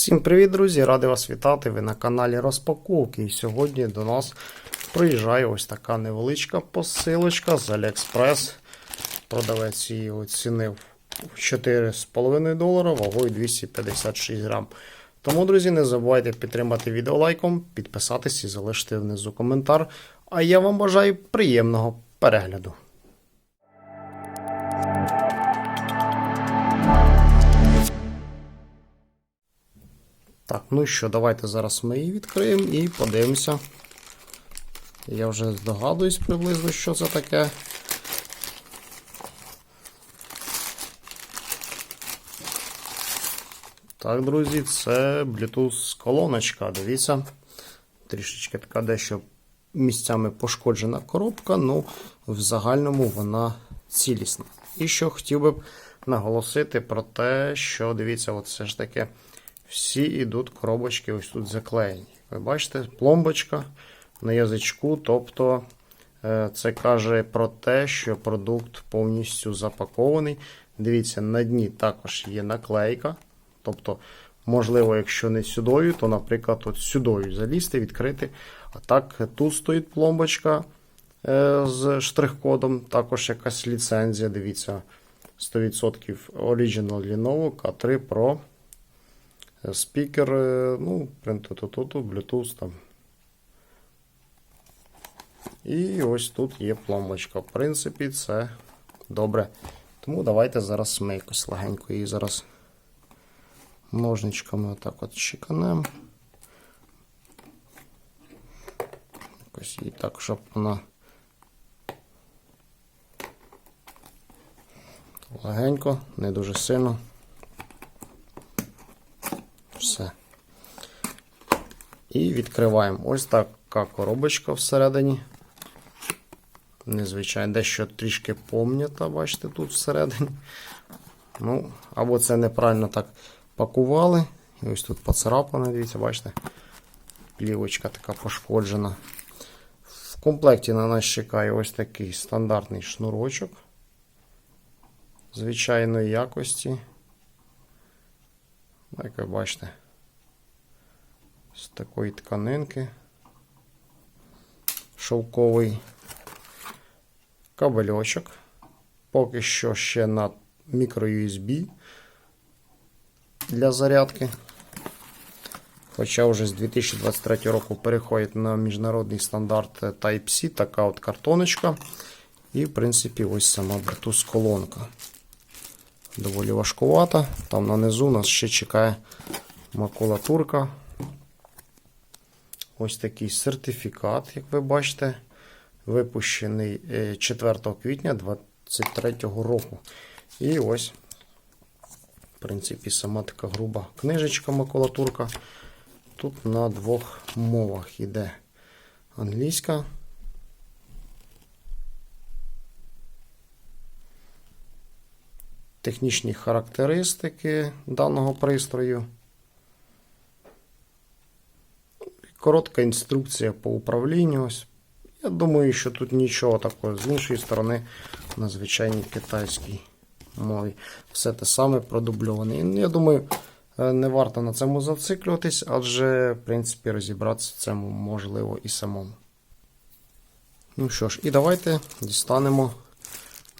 Всім привіт, друзі! Радий вас вітати. Ви на каналі Розпаковки. І сьогодні до нас приїжджає ось така невеличка посилочка з Aliexpress. Продавець її оцінив 4,5 долара, вагою 256 грам. Тому, друзі, не забувайте підтримати відео лайком, підписатись і залишити внизу коментар. А я вам бажаю приємного перегляду. Так, ну що, давайте зараз ми її відкриємо і подивимося. Я вже здогадуюсь приблизно, що це таке. Так, друзі, це Bluetooth колоночка. Дивіться. Трішечки така дещо місцями пошкоджена коробка, ну в загальному вона цілісна. І що хотів би наголосити про те, що дивіться, от все ж таки всі йдуть коробочки ось тут заклеєні. Ви бачите, пломбочка на язичку, тобто е, це каже про те, що продукт повністю запакований. Дивіться, на дні також є наклейка. Тобто, можливо, якщо не сюдою, то, наприклад, от сюдою залізти, відкрити. А так, тут стоїть пломбочка е, з штрих-кодом, також якась ліцензія. Дивіться, 100% Original Lenovo K3 Pro. Спікер, е, ну, принту-ту-ту, Bluetooth там. І ось тут є пломбочка. В принципі, це добре. Тому давайте зараз ми якось легенько її зараз ножничками отак от чеканемо. Якось її так, щоб вона легенько, не дуже сильно. Все. І відкриваємо. Ось така коробочка всередині. Незвичайно, дещо трішки помнята, бачите, тут всередині. Ну, або це неправильно так пакували. І ось тут поцарапано, дивіться, бачите, плівочка така пошкоджена. В комплекті на нас чекає ось такий стандартний шнурочок звичайної якості. Як ви бачите, з такої тканинки шовковий кабельочок. Поки що ще на мікро-USB для зарядки. Хоча вже з 2023 року переходить на міжнародний стандарт Type-C, така от картоночка. І, в принципі, ось сама Bluetooth колонка. Доволі важкувата. Там нанизу нас ще чекає макулатурка. Ось такий сертифікат, як ви бачите, випущений 4 квітня 2023 року. І ось, в принципі, сама така груба книжечка макулатурка. Тут на двох мовах йде англійська. Технічні характеристики даного пристрою. Коротка інструкція по управлінню. Ось. Я думаю, що тут нічого такого. З іншої сторони, на звичайній китайській мові. Все те саме продубльоване. Я думаю, не варто на цьому зациклюватись, адже, в принципі, розібратися в цьому можливо і самому. Ну що ж, і давайте дістанемо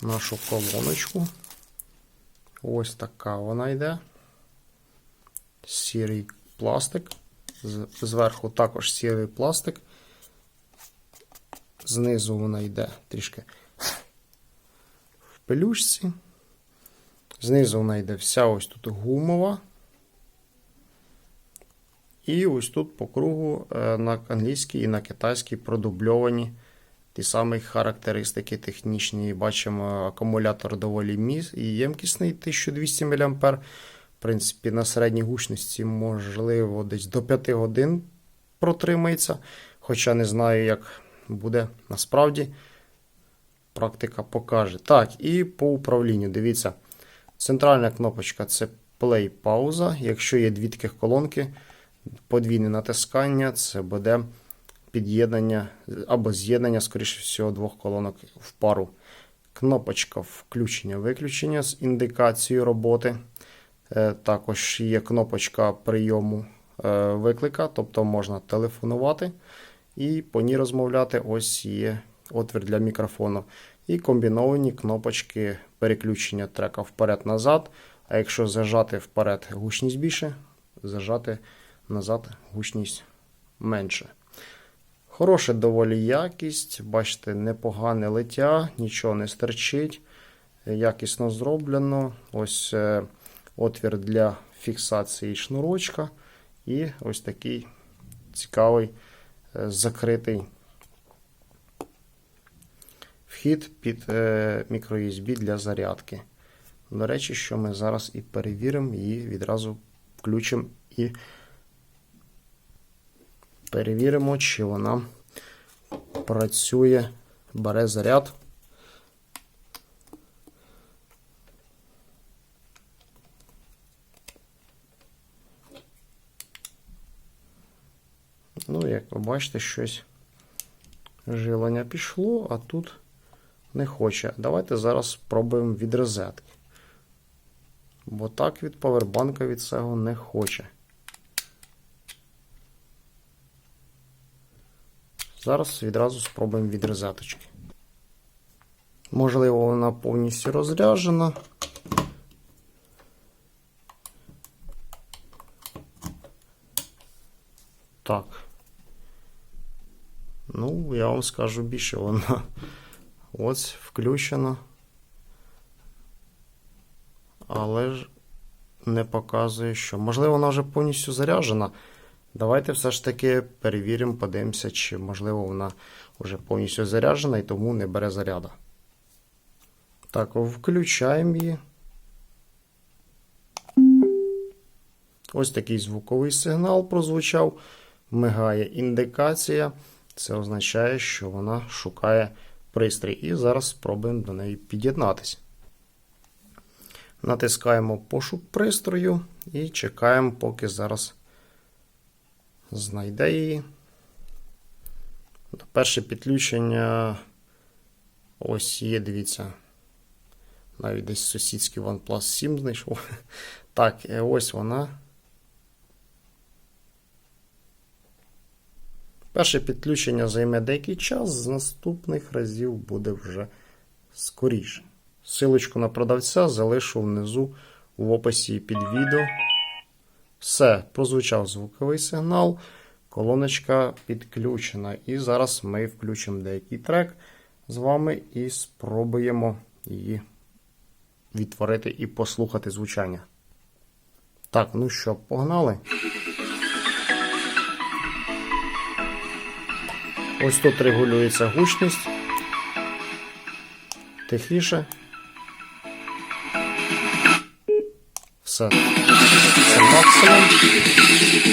нашу колоночку. Ось така вона йде. Сірий пластик. Зверху також сірий пластик. Знизу вона йде трішки в пелюшці. Знизу вона йде вся ось тут гумова. І ось тут по кругу на англійській і на китайській продубльовані ті самі характеристики технічні. Бачимо, акумулятор доволі міс і ємкісний 1200 мА. Принципі, на середній гучності, можливо, десь до 5 годин протримається. Хоча не знаю, як буде насправді. Практика покаже. Так, і по управлінню. Дивіться, центральна кнопочка це play пауза. Якщо є дві таких колонки, подвійне натискання, це буде під'єднання або з'єднання, скоріше всього, двох колонок в пару. Кнопочка включення-виключення з індикацією роботи. Е, Також є кнопочка прийому е, виклика, тобто можна телефонувати і по ній розмовляти. Ось є отвір для мікрофону. І комбіновані кнопочки переключення трека вперед-назад. А якщо зажати вперед гучність більше, зажати назад гучність менше. Хороша доволі якість. Бачите, непогане лиття, нічого не стерчить. Якісно зроблено. Ось е, отвір для фіксації шнурочка. І ось такий цікавий е, закритий вхід під е, мікро-USB для зарядки. До речі, що ми зараз і перевіримо, її відразу включимо і перевіримо, чи вона працює, бере заряд. Ну, як ви бачите, щось живлення пішло, а тут не хоче. Давайте зараз спробуємо від розетки. Бо так від павербанка від цього не хоче. Зараз відразу спробуємо від розеточки. Можливо, вона повністю розряджена. Так. Ну, я вам скажу більше, вона ось включена. Але ж не показує, що. Можливо, вона вже повністю заряджена. Давайте все ж таки перевіримо, подивимося, чи можливо вона вже повністю заряджена і тому не бере заряда. Так, включаємо її. Ось такий звуковий сигнал прозвучав. Мигає індикація. Це означає, що вона шукає пристрій. І зараз спробуємо до неї під'єднатися. Натискаємо пошук пристрою і чекаємо, поки зараз знайде її. Перше підключення ось є, дивіться. Навіть десь сусідський OnePlus 7 знайшов. Так, ось вона. Перше підключення займе деякий час, з наступних разів буде вже скоріше. Силочку на продавця залишу внизу в описі під відео. Все, прозвучав звуковий сигнал, колоночка підключена. І зараз ми включимо деякий трек з вами і спробуємо її відтворити і послухати звучання. Так, ну що, погнали. Ось тут регулюється гучність. Тихіше. Все. Це максимум.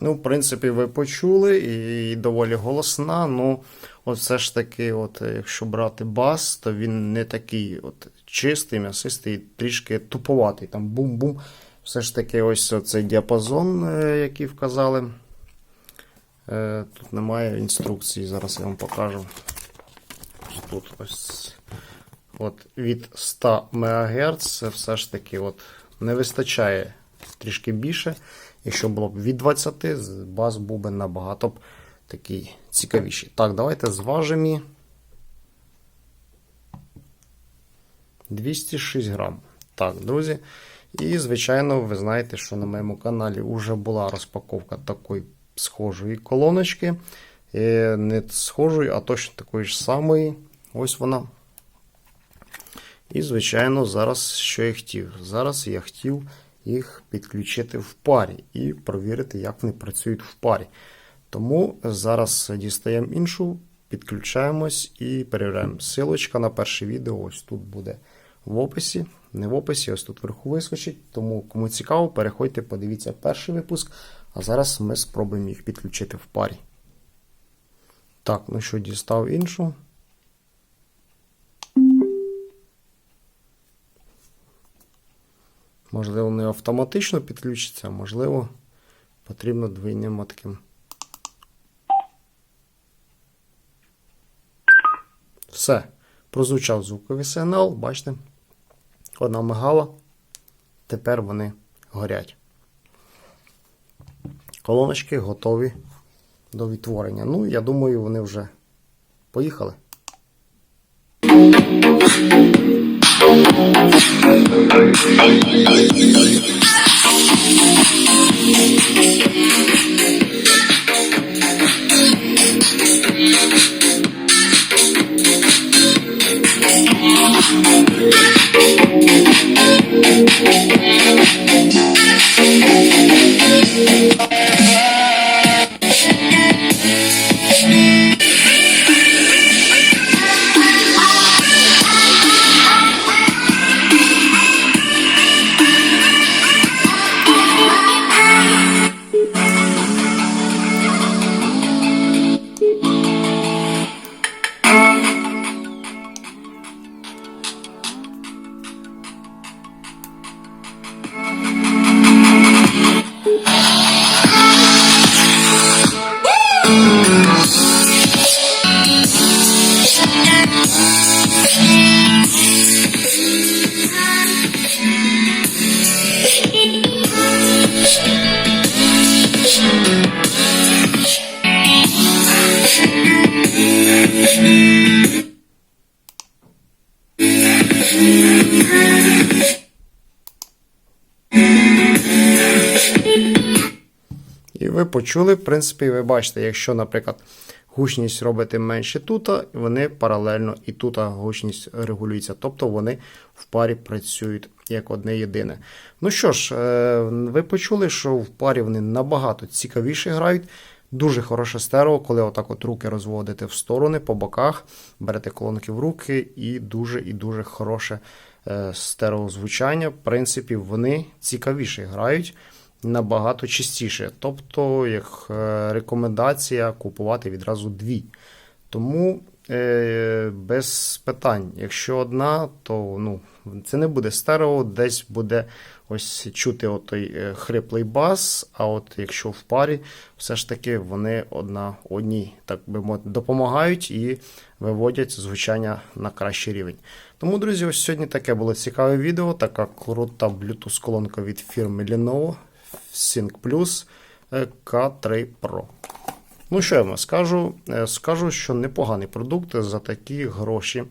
Ну, в принципі, ви почули і доволі голосна. Ну, от все ж таки, от, якщо брати бас, то він не такий от, чистий, м'ясистий, трішки туповатий. Там бум-бум. Все ж таки, ось цей діапазон, е, який вказали Е, тут немає інструкції, зараз я вам покажу. Тут ось от від 100 МГц це все ж таки от не вистачає трішки більше. Якщо було б від 20, з- бас був би набагато б такий цікавіший. Так, давайте зважимо. 206 грам. Так, друзі. І, звичайно, ви знаєте, що на моєму каналі вже була розпаковка такої схожої колоночки. Е, Не схожої, а точно такої ж самої. Ось вона. І, звичайно, зараз що я хотів? Зараз я хотів їх підключити в парі і провірити, як вони працюють в парі. Тому зараз дістаємо іншу, підключаємось і перевіряємо. Силочка на перше відео ось тут буде в описі. Не в описі, ось тут вверху вискочить. Тому, кому цікаво, переходьте, подивіться перший випуск. А зараз ми спробуємо їх підключити в парі. Так, ну що, дістав іншу. Можливо, не автоматично підключиться, а можливо, потрібно двійним таким. Все. Прозвучав звуковий сигнал, бачите? Одна мигала. Тепер вони горять. Колоночки готові до відтворення. Ну, я думаю, вони вже поїхали. І ви почули, в принципі, ви бачите, якщо, наприклад, гучність робите менше тут, вони паралельно і тут гучність регулюється. Тобто вони в парі працюють як одне єдине. Ну що ж, е, ви почули, що в парі вони набагато цікавіше грають. Дуже хороше стерео, коли отак от руки розводите в сторони, по боках, берете колонки в руки, і дуже і дуже хороше е, стереозвучання. В принципі, вони цікавіше грають набагато частіше. Тобто, як е, рекомендація купувати відразу дві. Тому е, без питань. Якщо одна, то ну, це не буде стерео, десь буде ось чути отой е, хриплий бас. А от якщо в парі, все ж таки вони одна одній, так би мовити, допомагають і виводять звучання на кращий рівень. Тому, друзі, ось сьогодні таке було цікаве відео. Така крута Bluetooth колонка від фірми Lenovo Sync Plus е, K3 Pro. Ну, що я вам скажу? Е, Скажу, що непоганий продукт за такі гроші.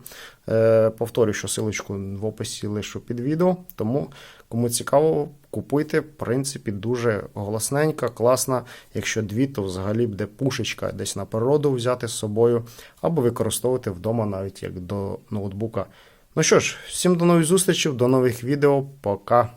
Е, Повторюю, що силочку в описі лишу під відео. Тому, кому цікаво, купуйте. В принципі, дуже голосненька, класна. Якщо дві, то взагалі буде пушечка десь на природу взяти з собою, або використовувати вдома навіть як до ноутбука. Ну що ж, всім до нових зустрічей, до нових відео. Пока.